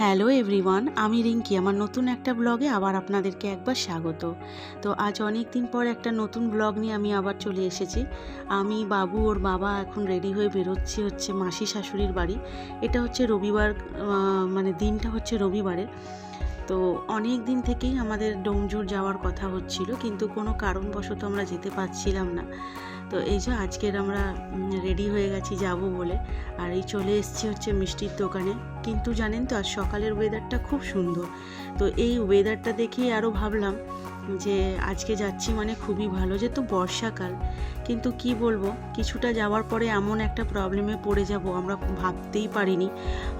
Hello everyone, আমি রিঙ্কি। আমার নতুন একটা ব্লগে আবার আপনাদেরকে একবার স্বাগত। তো আজ অনেক দিন পর একটা নতুন ব্লগ নিয়ে আমি আবার চলে এসেছি। আমি, বাবু, ওর বাবা এখন রেডি হয়ে বেরোচ্ছি হচ্ছে মাসি শাশুড়ির বাড়ি। এটা হচ্ছে রবিবার মানে দিনটা হচ্ছে রবিবারের। তো অনেক দিন থেকেই আমাদের ডোমজুর যাওয়ার কথা হচ্ছিল, কিন্তু কোনো কারণবশত আমরা যেতে পারছিলাম না। তো এই যে আজকের আমরা রেডি হয়ে গেছি যাব বলে। আর এই চলে এসেছি হচ্ছে মিষ্টির দোকানে। কিন্তু জানেন তো, আজ সকালের ওয়েদারটা খুব সুন্দর। তো এই ওয়েদারটা দেখেই আরও ভাবলাম যে, আজকে যাচ্ছি মানে খুবই ভালো, যেহেতু বর্ষাকাল। কিন্তু কি বলব, কিছুটা যাওয়ার পরে এমন একটা প্রবলেমে পড়ে যাব, আমরা ভাবতেই পারিনি।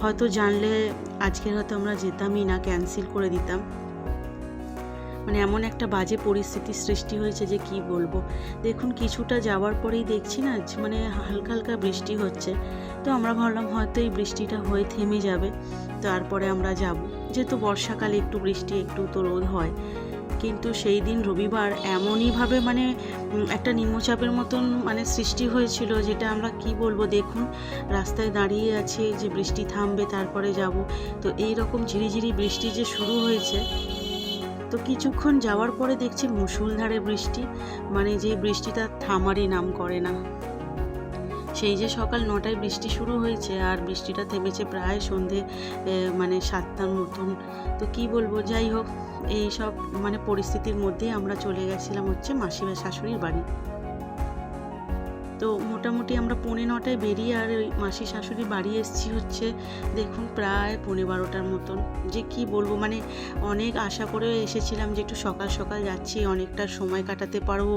হয়তো জানলে আজকের হয়তো আমরা যেতামই না ক্যান্সেল করে দিতাম। মানে এমন একটা বাজে পরিস্থিতি সৃষ্টি হয়েছে যে কি বলব? দেখুন, কিছুটা যাওয়ার পরেই দেখছি না মানে হালকা হালকা বৃষ্টি হচ্ছে। তো আমরা ভাবলাম হয়তো এই বৃষ্টিটা হয়ে থেমে যাবে, তারপরে আমরা যাব। যেহেতু বর্ষাকালে একটু বৃষ্টি, একটু তো রোদ হয়। কিন্তু সেই দিন রবিবার এমনইভাবে মানে একটা নিম্নচাপের মতন মানে সৃষ্টি হয়েছিল, যেটা আমরা কি বলব? দেখুন, রাস্তায় দাঁড়িয়ে আছে যে বৃষ্টি থামবে, তারপরে যাব। তো এই রকম ঝিরিঝিরি বৃষ্টি যে শুরু হয়েছে তো কিছুক্ষণ যাওয়ার পরে দেখছি মুসুলধারে বৃষ্টি মানে যে বৃষ্টিটা থামারই নাম করে না। সেই যে সকাল নটায় বৃষ্টি শুরু হয়েছে আর বৃষ্টিটা থেমেছে প্রায় সন্ধে মানে সাতটার মতন। তো কি বলব, যাই হোক, এই সব মানে পরিস্থিতির মধ্যেই আমরা চলে গেছিলাম হচ্ছে মাসিমা শাশুড়ির বাড়ি। তো মোটামুটি আমরা পৌনে নটায় বেরিয়ে আর ওই মাসি শাশুড়ি বাড়ি এসেছি হচ্ছে দেখুন প্রায় পৌনে বারোটার মতন। যে কি বলব মানে অনেক আশা করে এসেছিলাম যে একটু সকাল সকাল যাচ্ছি, অনেকটা সময় কাটাতে পারব,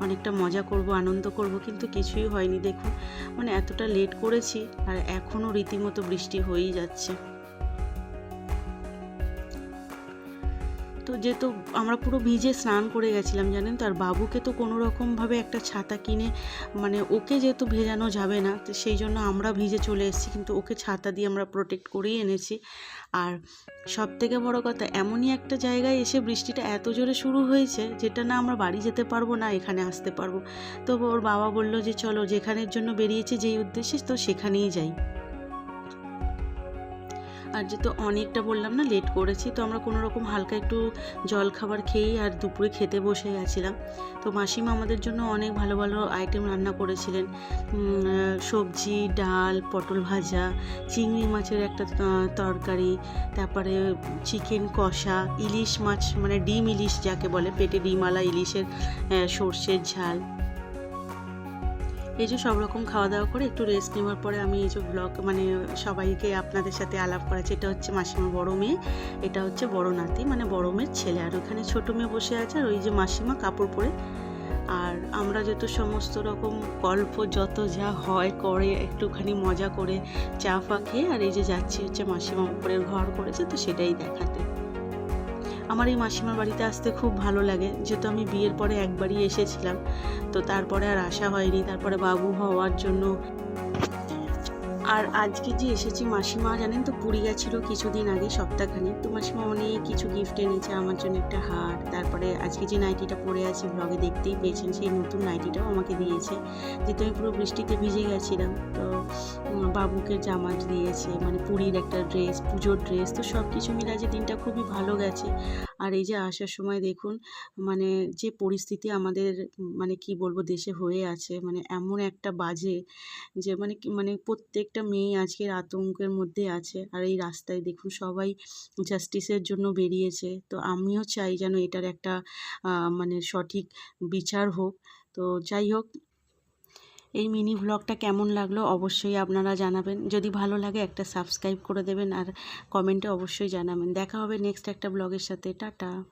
অনেকটা মজা করব, আনন্দ করব, কিন্তু কিছুই হয়নি। দেখুন মানে এতটা লেট করেছি আর এখনও রীতিমতো বৃষ্টি হয়েই যাচ্ছে। তো যেহেতু আমরা পুরো ভিজে স্নান করে গেছিলাম জানেন, তো আর বাবুকে তো কোনো রকমভাবে একটা ছাতা কিনে মানে ওকে যেহেতু ভেজানো যাবে না, তো সেই জন্য আমরা ভিজে চলে এসেছি, কিন্তু ওকে ছাতা দিয়ে আমরা প্রোটেক্ট করেই এনেছি। আর সব থেকে বড় কথা, এমনই একটা জায়গায় এসে বৃষ্টিটা এত জোরে শুরু হয়েছে, যেটা না আমরা বাড়ি যেতে পারব না, এখানে আসতে পারব। তো ওর বাবা বলল যে, চলো, যেখানের জন্য বেরিয়েছে যেই উদ্দেশ্যে, তো সেখানেই যাই। আর যেহেতু অনেকটা বললাম না লেট করেছি, তো আমরা কোনো রকম হালকা একটু জল খাবার খেয়েই আর দুপুরে খেতে বসে গেছিলাম তো মাসিমা আমাদের জন্য অনেক ভালো ভালো আইটেম রান্না করেছিলেন। সবজি, ডাল, পটল ভাজা, চিংড়ি মাছের একটা তরকারি, তারপরে চিকেন কষা, ইলিশ মাছ মানে ডিম ইলিশ যাকে বলে, পেটে ডিমওয়ালা ইলিশের সর্ষের ঝাল। এই যে সব রকম খাওয়া দাওয়া করে একটু রেস্ট নেওয়ার পরে আমি এই যে ব্লগ মানে সবাইকে আপনাদের সাথে আলাপ করাচ্ছি এটা হচ্ছে মাসিমা বড় মেয়ে, এটা হচ্ছে বড় নাতি মানে বড় মেয়ের ছেলে। আর ওখানে ছোট মেয়ে বসে আছে আর ওই যে মাসিমা কাপড় পরে। আর আমরা যত সমস্ত রকম গল্প, যত যা হয় করে, একটুখানি মজা করে চা ফা খেয়ে, আর এই যে যাচ্ছি হচ্ছে মাসিমা উপরের ঘর করেছে, তো সেটাই দেখাতে। আমার এই মাসিমার বাড়িতে আসতে খুব ভালো লাগে। যেহেতু আমি বিয়ের পরে একবারই এসেছিলাম। তো তারপরে আর আসা হয়নি। তারপরে বাবু হওয়ার জন্য আর আজকে যে এসেছি মাসিমা, জানেন তো পুরী গেছিল কিছুদিন আগে সপ্তাহখানি তো মাসিমা অনেক কিছু গিফট এনেছে, আমার জন্য একটা হার। তারপরে আজকে যে নাইটিটা পরে আছি ব্লগে দেখতেই পেয়েছেন, সেই নতুন নাইটিটাও আমাকে দিয়েছে। যেহেতু আমি পুরো বৃষ্টিতে ভিজে গেছিলাম, তো বাবুকে জামা দিয়েছে মানে পুরীর একটা ড্রেস পুজোর ড্রেস তো সব কিছু মিলে যে দিনটা খুবই ভালো গেছে। আর এই যে আসার সময় দেখুন মানে যে পরিস্থিতি আমাদের মানে কি বলব, দেশে হয়ে আছে মানে এমন একটা বাজে যে মানে মানে প্রত্যেকটা মেয়ে আজকের আতঙ্কের মধ্যে আছে। আর এই রাস্তায় দেখুন, সবাই জাস্টিসের জন্য বেরিয়েছে। তো আমিও চাই যেন এটার একটা মানে সঠিক বিচার হোক। তো যাই হোক এই মিনি ভ্লগটা কেমন লাগল অবশ্যই আপনারা জানাবেন। যদি ভালো লাগে একটা সাবস্ক্রাইব করে দেবেন আর কমেন্টে অবশ্যই জানাবেন। দেখা হবে নেক্সট একটা ব্লগের সাথে। টাটা।